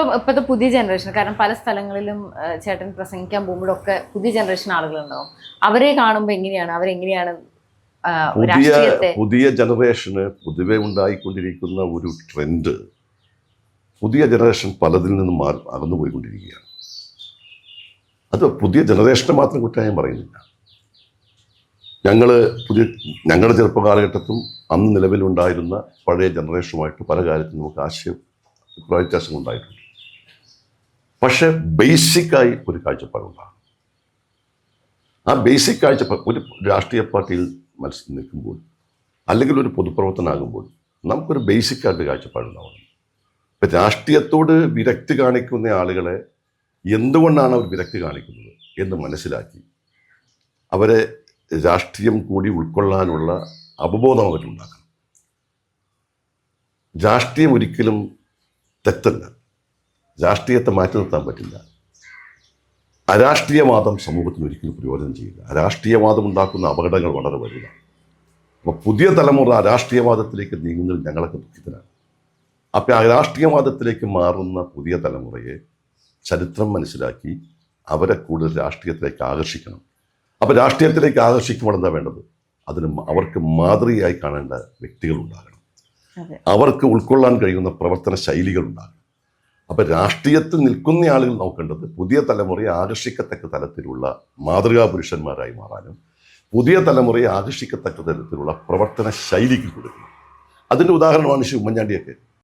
ഇപ്പം ഇപ്പോഴത്തെ പുതിയ ജനറേഷൻ കാരണം പല സ്ഥലങ്ങളിലും ചേട്ടൻ പ്രസംഗിക്കാൻ പോകുമ്പോഴൊക്കെ പുതിയ ജനറേഷൻ ആളുകളുണ്ടാവും. അവരെ കാണുമ്പോൾ എങ്ങനെയാണ്? അവരെങ്ങനെയാണ് പുതിയ പുതിയ ജനറേഷന് പൊതുവെ ഉണ്ടായിക്കൊണ്ടിരിക്കുന്ന ഒരു ട്രെൻഡ് പുതിയ ജനറേഷൻ പലതിൽ നിന്നും മാറി അകന്നു പോയിക്കൊണ്ടിരിക്കുകയാണ് അത് പുതിയ ജനറേഷനെ മാത്രം കുറ്റം പറയുന്നില്ല. ഞങ്ങൾ പുതിയ ഞങ്ങളുടെ ചെറുപ്പകാലഘട്ടത്തും അന്ന് നിലവിലുണ്ടായിരുന്ന പഴയ ജനറേഷനുമായിട്ട് പല കാര്യത്തിലും നമുക്ക് ആശയം അഭിപ്രായ വ്യത്യാസങ്ങൾ ഉണ്ടായിട്ടുണ്ട് പക്ഷെ ബേസിക്കായി ഒരു കാഴ്ചപ്പാടുണ്ടാകും ആ ബേസിക് കാഴ്ചപ്പാട് ഒരു രാഷ്ട്രീയ പാർട്ടിയിൽ മത്സരം നിൽക്കുമ്പോൾ അല്ലെങ്കിൽ ഒരു പൊതുപ്രവർത്തനാകുമ്പോൾ നമുക്കൊരു ബേസിക് ആയിട്ട് കാഴ്ചപ്പാടുണ്ടാവണം ഇപ്പം രാഷ്ട്രീയത്തോട് വിരക്തി കാണിക്കുന്ന ആളുകളെ എന്തുകൊണ്ടാണ് അവർ വിരക്തി കാണിക്കുന്നത് എന്ന് മനസ്സിലാക്കി അവരെ രാഷ്ട്രീയം കൂടി ഉൾക്കൊള്ളാനുള്ള അവബോധം അവരുണ്ടാക്കണം രാഷ്ട്രീയം ഒരിക്കലും തെറ്റല്ല. രാഷ്ട്രീയത്തെ മാറ്റി നിർത്താൻ പറ്റില്ല. അരാഷ്ട്രീയവാദം സമൂഹത്തിന് ഒരിക്കലും പ്രയോജനം ചെയ്യില്ല. അരാഷ്ട്രീയവാദം ഉണ്ടാക്കുന്ന അപകടങ്ങൾ വളരെ വലുതാണ്. അപ്പോൾ പുതിയ തലമുറ രാഷ്ട്രീയവാദത്തിലേക്ക് നീങ്ങുന്നതിൽ ഞങ്ങളൊക്കെ ദുഃഖിതരാണ്. അപ്പോൾ ആ രാഷ്ട്രീയവാദത്തിലേക്ക് മാറുന്ന പുതിയ തലമുറയെ ചരിത്രം മനസ്സിലാക്കി അവരെ കൂടുതൽ രാഷ്ട്രീയത്തിലേക്ക് ആകർഷിക്കണം. അപ്പോൾ രാഷ്ട്രീയത്തിലേക്ക് ആകർഷിക്കുമ്പോൾ എന്താ വേണ്ടത്? അതിന് അവർക്ക് മാതൃകയായി കാണേണ്ട വ്യക്തികൾ ഉണ്ടാകണം അവർക്ക് ഉൾക്കൊള്ളാൻ കഴിയുന്ന പ്രവർത്തന ശൈലികൾ ഉണ്ടാകണം അപ്പം രാഷ്ട്രീയത്തിൽ നിൽക്കുന്ന ആളുകൾ നോക്കേണ്ടത് പുതിയ തലമുറയെ ആകർഷിക്കത്തക്ക തലത്തിലുള്ള മാതൃകാ പുരുഷന്മാരായി മാറാനും പുതിയ തലമുറയെ ആകർഷിക്കത്തക്ക തരത്തിലുള്ള പ്രവർത്തന ശൈലിക്ക് കൊടുക്കണം. അതിന്റെ ഉദാഹരണമാണ് ശ്രീ ഉമ്മൻചാണ്ടിയൊക്കെ.